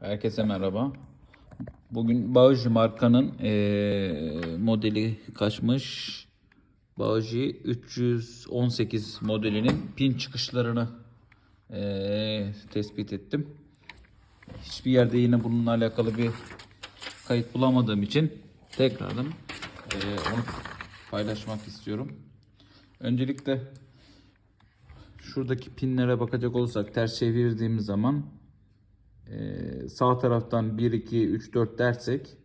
Herkese merhaba. Bugün Bauji markanın eee, modeli kaçmış? Bauji 318 modelinin pin çıkışlarını eee, tespit ettim. Hiçbir yerde yine bununla alakalı bir kayıt bulamadığım için tekrardan eee, onu paylaşmak istiyorum. Öncelikle şuradaki pinlere bakacak olursak ters çevirdiğimiz zaman ee, sağ taraftan 1, 2, 3, 4 dersek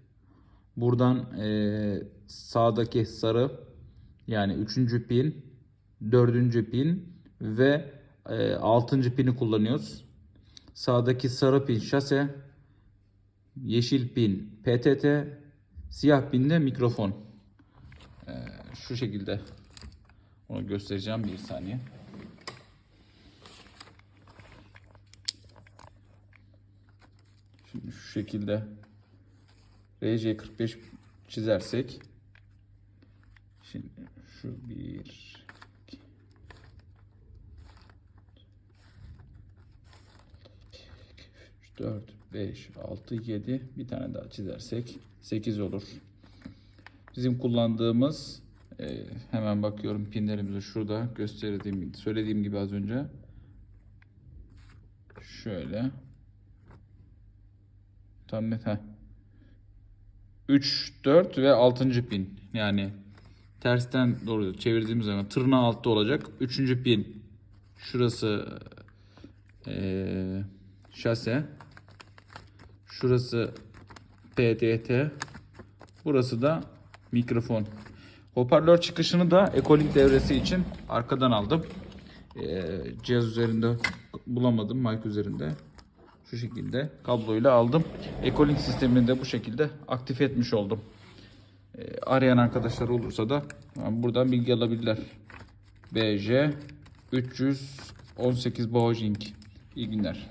buradan ee, sağdaki sarı yani 3. pin, 4. pin ve 6. pini kullanıyoruz. Sağdaki sarı pin şase, yeşil pin PTT, siyah pin de mikrofon. Ee, şu şekilde onu göstereceğim bir saniye. Şimdi şu şekilde. RC45 çizersek. Şimdi şu bir iki, 4 5 6 7 bir tane daha çizersek 8 olur. Bizim kullandığımız e, hemen bakıyorum pinlerimizi şurada gösterdiğim söylediğim gibi az önce. Şöyle Tam net ha. 3, 4 ve 6. pin. Yani tersten doğru çevirdiğimiz zaman tırnağı altta olacak. 3. pin. Şurası eee şase. Şurası PTT. Burası da mikrofon. Hoparlör çıkışını da Ecolink devresi için arkadan aldım. Eee, cihaz üzerinde bulamadım mic üzerinde şu şekilde kabloyla aldım. Ecolink sistemini de bu şekilde aktif etmiş oldum. Ee, arayan arkadaşlar olursa da buradan bilgi alabilirler. BJ 318 Boeing. İyi günler.